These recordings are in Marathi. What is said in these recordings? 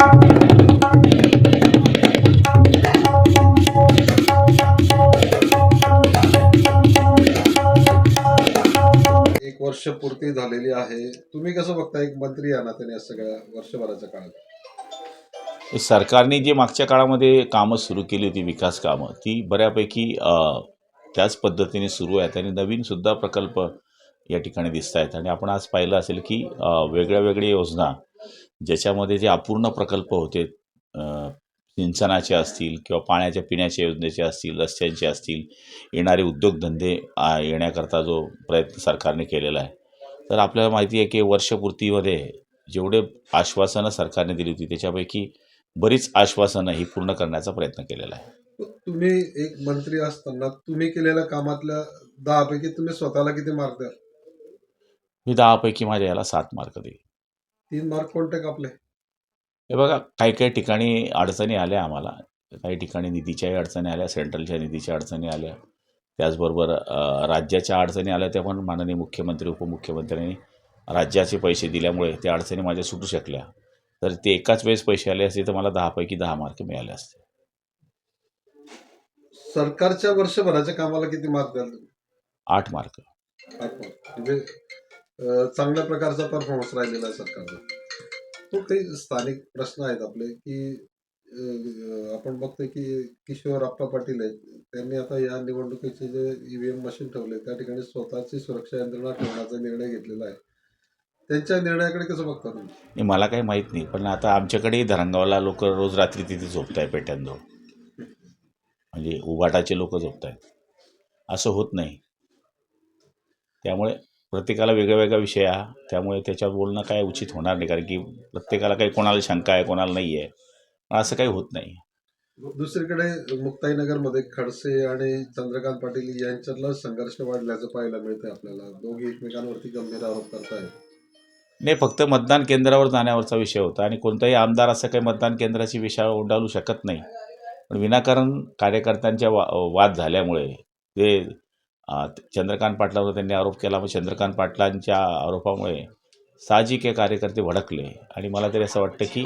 एक वर्ष पूर्ती झालेली आहे. तुम्ही कसं बघता एक मंत्री या नात्याने या सगळ्या वर्षभराच्या काळात. सरकारने जे मागच्या काळामध्ये कामं सुरू केली होती विकास कामं ती बऱ्यापैकी त्याच पद्धतीने सुरू आहेत आणि नवीनसुद्धा प्रकल्प या ठिकाणी दिसत आहेत आणि आपण आज पाहिलं असेल की वेगळ्या वेगळ्या योजना ज्याच्यामध्ये जे अपूर्ण प्रकल्प होते सिंचनाचे असतील किंवा पाण्याच्या पिण्याच्या योजनेचे असतील रस्त्यांचे असतील येणारे उद्योगधंदे येण्याकरता जो प्रयत्न सरकारने केलेला आहे. तर आपल्याला माहिती आहे की वर्षपूर्तीमध्ये जेवढे आश्वासनं सरकारने दिली होती त्याच्यापैकी बरीच आश्वासनं ही पूर्ण करण्याचा प्रयत्न केलेला आहे. तुम्ही एक मंत्री असताना तुम्ही केलेल्या कामातल्या दहा पैकी तुम्ही स्वतःला किती मार्क द्या मी दहापैकी माझ्या याला सात मार्क देईल. तीन मार्क कोणते कापले? हे बघा काही काही ठिकाणी अडचणी आल्या आम्हाला. काही ठिकाणी निधीच्याही अडचणी आल्या सेंट्रलच्या निधीच्या अडचणी आल्या. त्याचबरोबर राज्याच्या अडचणी आल्या त्या पण माननीय मुख्यमंत्री उपमुख्यमंत्र्यांनी राज्याचे पैसे दिल्यामुळे त्या अडचणी माझ्या सुटू शकल्या. तर ते एकाच वेळेस पैसे आले असते तर मला दहापैकी दहा मार्क मिळाले असते. सरकारच्या वर्षभराच्या कामाला किती मार्क द्याल तुम्ही? आठ मार्क. म्हणजे चांगल्या प्रकारचा परफॉर्मन्स राहिलेला आहे सरकारचा. तो काही स्थानिक प्रश्न आहेत आपले की आपण बघतोय की किशोर आप्पा पाटील आहेत. त्यांनी आता या निवडणुकीचे जे ईव्हीएम मशीन ठेवले त्या ठिकाणी स्वतःची सुरक्षा यंत्रणा ठेवण्याचा निर्णय घेतलेला आहे. त्यांच्या निर्णयाकडे कसं बघता तुम्ही? मला काही माहीत नाही पण आता आमच्याकडेही धरणगावला लोक रोज रात्री तिथे झोपत आहे पेट्यांजवळ. म्हणजे उबाटाचे लोक झोपत आहेत असं होत नाही. त्यामुळे प्रत्येकाला वेगळा वेगळा विषय हा. त्यामुळे त्याच्यावर बोलणं काय उचित होणार नाही. कारण की प्रत्येकाला काही कोणाला शंका आहे कोणाला नाही आहे. असं काही होत नाही. दुसरीकडे मुक्ताईनगरमध्ये खडसे आणि चंद्रकांत पाटील यांच्यातला संघर्ष वाढल्याचं पाहायला मिळतंय आपल्याला. दोघे एकमेकांवरती गंभीर आरोप करतायत. नाही फक्त मतदान केंद्रावर जाण्यावरचा विषय होता आणि कोणताही आमदार असं काही मतदान केंद्राची विषय ओंडाळू शकत नाही. पण विनाकारण कार्यकर्त्यांच्या वा वाद झाल्यामुळे ते चंद्रकांत पाटलावर त्यांनी आरोप केला. मग चंद्रकांत पाटलांच्या आरोपामुळे साहजिक हे कार्यकर्ते भडकले. आणि मला तरी असं वाटतं की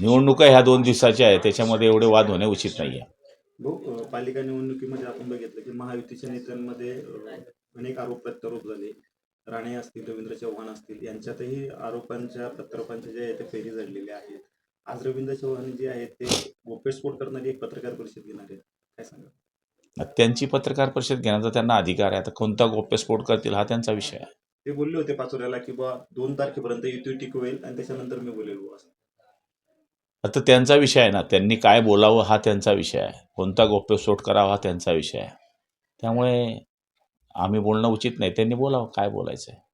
निवडणुका ह्या दोन दिवसाच्या आहेत. त्याच्यामध्ये एवढे वाद होणे उचित नाही आहे भाऊ पालिका निवडणुकीमध्ये आपण बघितलं की महायुतीच्या नेत्यांमध्ये अनेक आरोप प्रत्यारोप झाले. राणे असतील रवींद्र चव्हाण असतील यांच्यातही आरोपांच्या प्रत्यारोपांच्या जे आहे ते फेरी जडलेल्या आहेत. आज रवींद्र चव्हाण जे आहेत ते गोपेस्फोट करणारी एक पत्रकार परिषद घेणार आहेत. काय सांगा त्यांची पत्रकार परिषद घेण्याचा त्यांना अधिकार आहे. आता कोणता गोप्यस्फोट करतील हा त्यांचा विषय आहे. ते बोलले होते पाचोऱ्याला की बा दोन तारखेपर्यंत युती टिकवेल आणि त्याच्यानंतर मी बोलेल आता त्यांचा विषय आहे ना. त्यांनी काय बोलावं हा त्यांचा विषय आहे. कोणता गोप्यस्फोट करावा हा त्यांचा विषय आहे. त्यामुळे आम्ही बोलणं उचित नाही. त्यांनी बोलावं. काय बोलायचं आहे